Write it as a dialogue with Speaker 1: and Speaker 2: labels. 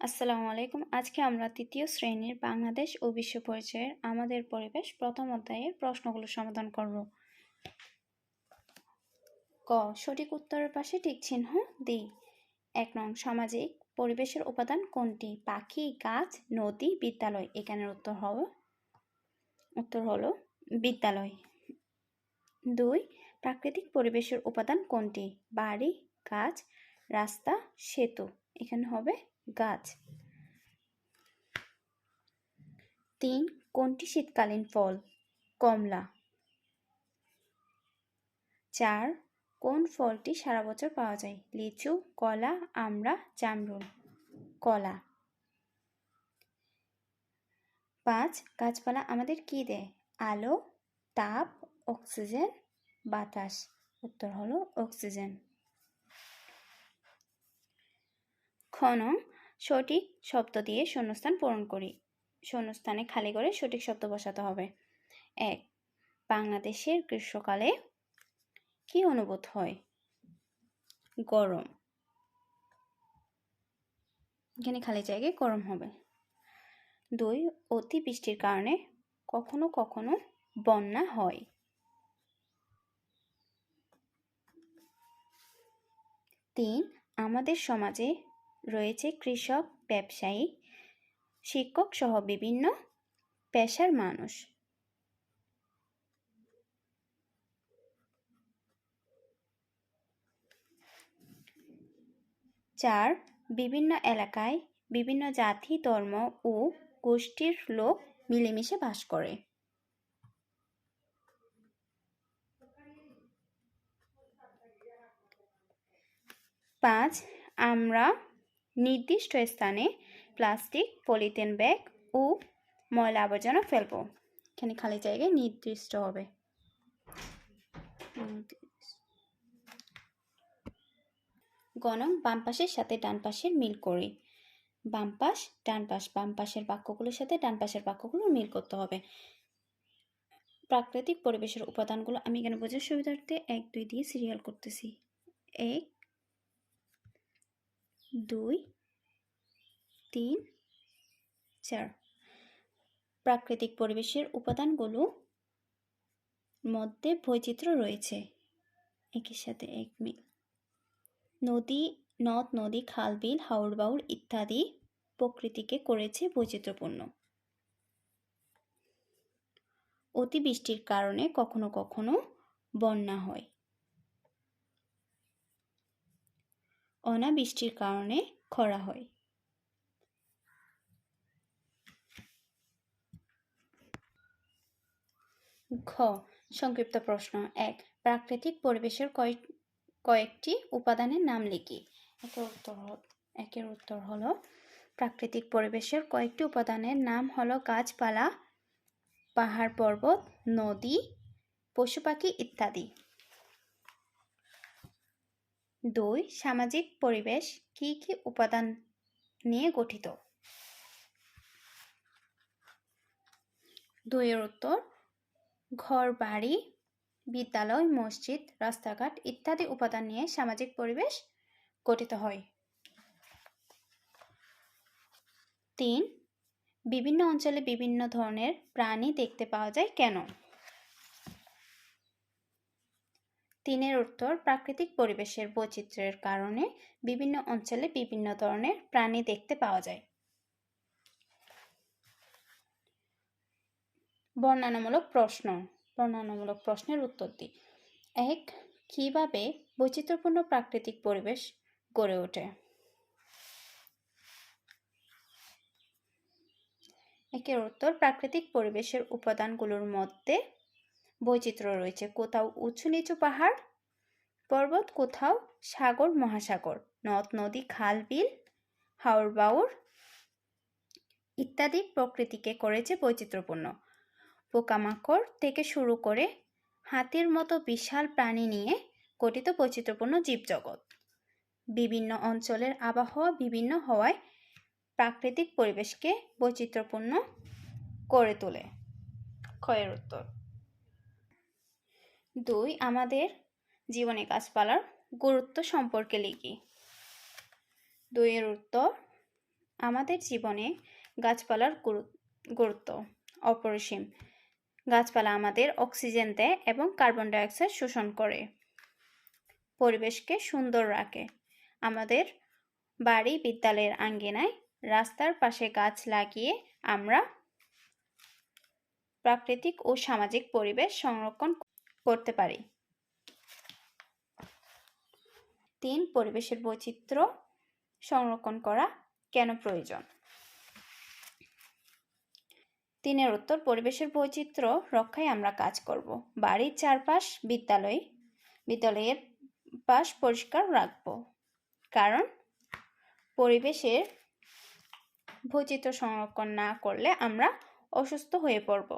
Speaker 1: আসসালামু আলাইকুম। আজকে আমরা তৃতীয় শ্রেণির বাংলাদেশ ও বিশ্ব পরিচয়ের আমাদের পরিবেশ প্রথম অধ্যায়ের প্রশ্নগুলো সমাধান করব। ক, সঠিক উত্তরের পাশে ঠিক চিহ্ন দিই এক নং, সামাজিক পরিবেশের উপাদান কোনটি? পাখি, গাছ, নদী, বিদ্যালয়। এখানের উত্তর হবে, উত্তর হলো বিদ্যালয়। দুই, প্রাকৃতিক পরিবেশের উপাদান কোনটি? বাড়ি, গাছ, রাস্তা, সেতু। এখানে হবে গাছ। তিন, কোনটি শীতকালীন ফল? কমলা। চার, কোন ফলটি সারা বছর পাওয়া যায়? লিচু, কলা, আমড়া, জামরুল। কলা। পাঁচ, গাছপালা আমাদের কি দেয়? আলো, তাপ, অক্সিজেন, বাতাস। উত্তর হলো অক্সিজেন। খন সঠিক শব্দ দিয়ে শূন্যস্থান পূরণ করি। শূন্যস্থানে খালি করে সঠিক শব্দ বসাতে হবে। এক, বাংলাদেশের গ্রীষ্মকালে কি অনুভূত হয়? গরম। এখানে খালি জায়গায় গরম হবে। দুই অতি বৃষ্টির কারণে কখনো কখনো বন্যা হয়। তিন, আমাদের সমাজে রয়েছে কৃষক, ব্যবসায়ী, শিক্ষক সহ বিভিন্ন পেশার মানুষ। চার, বিভিন্ন এলাকায় বিভিন্ন জাতি, ধর্ম ও গোষ্ঠীর লোক মিলেমিশে বাস করে। পাঁচ, আমরা নির্দিষ্ট স্থানে প্লাস্টিক, পলিথিন ব্যাগ ও ময়লা আবর্জনা ফেলব। এখানে খালি জায়গায় নির্দিষ্ট হবে। গণক বাম পাশের সাথে ডান পাশের মিল করি। বাম পাশ, ডান পাশ, বাম পাশের বাক্যগুলোর সাথে ডান পাশের বাক্যগুলো মিল করতে হবে। প্রাকৃতিক পরিবেশের উপাদানগুলো আমি এখানে বোঝার সুবিধার্থে এক, দুই দিয়ে সিরিয়াল করতেছি। এক দুই, তিন, চার। প্রাকৃতিক পরিবেশের উপাদানগুলো মধ্যে বৈচিত্র্য রয়েছে। একের সাথে এক মিল। নদী, নদ, নদী, খাল, বিল হাওড় বাউড় ইত্যাদি প্রকৃতিকে করেছে বৈচিত্র্যপূর্ণ। অতিবৃষ্টির কারণে কখনো কখনো বন্যা হয়। অনাবৃষ্টির কারণে খরা হয়। ঘ, সংক্ষিপ্ত প্রশ্ন। এক, প্রাকৃতিক পরিবেশের কয়েক, কয়েকটি উপাদানের নাম লিখি। একের উত্তর একের উত্তর হলো, প্রাকৃতিক পরিবেশের কয়েকটি উপাদানের নাম হলো গাছপালা, পাহাড় পর্বত, নদী, পশু পাখি ইত্যাদি। দুই, সামাজিক পরিবেশ কি কি উপাদান নিয়ে গঠিত? দুইয়ের উত্তর ঘর বাড়ি বিদ্যালয়, মসজিদ, রাস্তাঘাট ইত্যাদি উপাদান নিয়ে সামাজিক পরিবেশ গঠিত হয়। তিন, বিভিন্ন অঞ্চলে বিভিন্ন ধরনের প্রাণী দেখতে পাওয়া যায় কেন? তিনের উত্তর প্রাকৃতিক পরিবেশের বৈচিত্র্যের কারণে বিভিন্ন অঞ্চলে বিভিন্ন ধরনের প্রাণী দেখতে পাওয়া যায়। বর্ণনামূলক প্রশ্ন। বর্ণনামূলক প্রশ্নের উত্তর দিই। এক, কীভাবে বৈচিত্র্যপূর্ণ প্রাকৃতিক পরিবেশ গড়ে ওঠে? একের উত্তর প্রাকৃতিক পরিবেশের উপাদানগুলোর মধ্যে বৈচিত্র্য রয়েছে। কোথাও উঁচু নিচু পাহাড়, পর্বত, কোথাও সাগর, মহাসাগর, নদ, নদী, খাল, বিল হাওড় বাউর ইত্যাদি প্রকৃতিকে করেছে বৈচিত্র্যপূর্ণ। পোকামাকড় থেকে শুরু করে হাতির মতো বিশাল প্রাণী নিয়ে গঠিত বৈচিত্র্যপূর্ণ জীবজগৎ। বিভিন্ন অঞ্চলের আবহাওয়া বিভিন্ন হওয়ায় প্রাকৃতিক পরিবেশকে বৈচিত্র্যপূর্ণ করে তোলে। ক্ষয়ের উত্তর। দুই, আমাদের জীবনে গাছপালার গুরুত্ব সম্পর্কে লিখি। দুইয়ের উত্তর, আমাদের জীবনে গাছপালার গুরু- গুরুত্ব। অপরিসীম, গাছপালা আমাদের অক্সিজেন দেয় এবং কার্বন ডাইঅক্সাইড শোষণ করে। পরিবেশকে সুন্দর রাখে। আমাদের বাড়ি বিদ্যালয়ের আঙ্গিনায় রাস্তার পাশে গাছ লাগিয়ে আমরা প্রাকৃতিক ও সামাজিক পরিবেশ সংরক্ষণ করতে পারি। তিন, পরিবেশের বৈচিত্র্য সংরক্ষণ করা কেন প্রয়োজন? তিনের উত্তর, পরিবেশের বৈচিত্র্য রক্ষায় আমরা কাজ করব। বাড়ির চারপাশ, বিদ্যালয়, বিদ্যালয়ের পাশ পরিষ্কার রাখব। কারণ পরিবেশের বৈচিত্র্য সংরক্ষণ না করলে আমরা অসুস্থ হয়ে পড়ব।